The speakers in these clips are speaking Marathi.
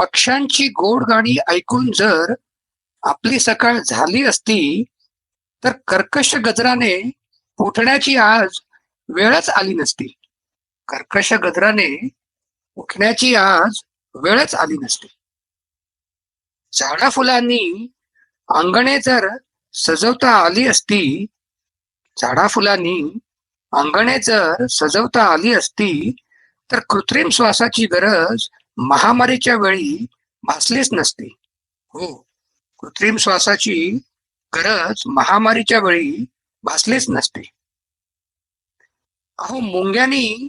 पक्ष्यांची गोड गाणी ऐकून जर आपली सकाळ झाली असती तर कर्कश गजराने उठण्याची आज वेळच आली नसती. कर्कश गजराने उठण्याची आज वेळच आली नसती. झाडा फुलांनी अंगणे जर सजवता आली असती झाडा फुलांनी अंगणे जर सजवता आली असती तर कृत्रिम श्वासाची गरज महामारीच्या वेळी भासलीच नसते. हो. कृत्रिम श्वासाची गरज महामारीच्या वेळी भासलीच नसते. अहो मुंग्यांनी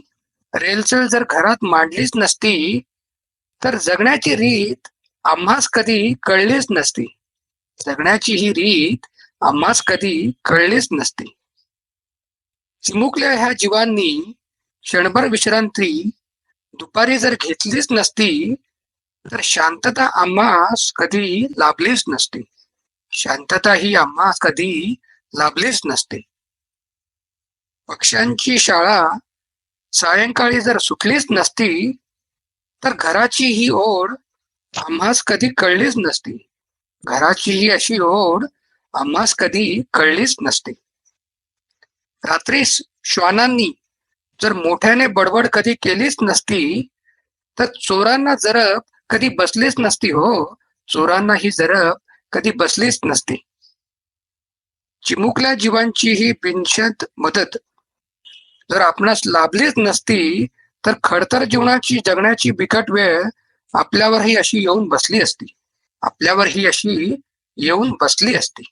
रेलचेल जर घरात मांडलीच नसती तर जगण्याची रीत आम्हास कधी कळलीच नसती. जगण्याची ही रीत आम्हास कधी कळलीच नसती. चिमुकल्या ह्या जीवांनी क्षणभर विश्रांती दुपारी जर घेतलीच नसती तर शांतता आम्हास कधी लाभलीच नसते. शांतता ही आम्हास कधी लाभलीच नसते. पक्ष्यांची शाळा सायंकाळी जर सुटलीच नसती तर घराची ही ओढ आम्हास कधी कळलीच नसती. घराची ही अशी ओढ आम्हास कधी कळलीच नसते. रात्री श्वानांनी जर मोठ्याने बडबड कधी केलीच नसती तर चोरांना जरब कधी बसलीच नसती हो. चोरांना ही जरब कधी बसलीच नसती. चिमुकल्या जीवांची ही बिनशत मदत. जर आपणास लाभलीच नसती तर खडतर जीवनाची जगण्याची बिकट वेळ आपल्यावर ही अशी येऊन बसली असती. आपल्यावर ही अशी येऊन बसली असती.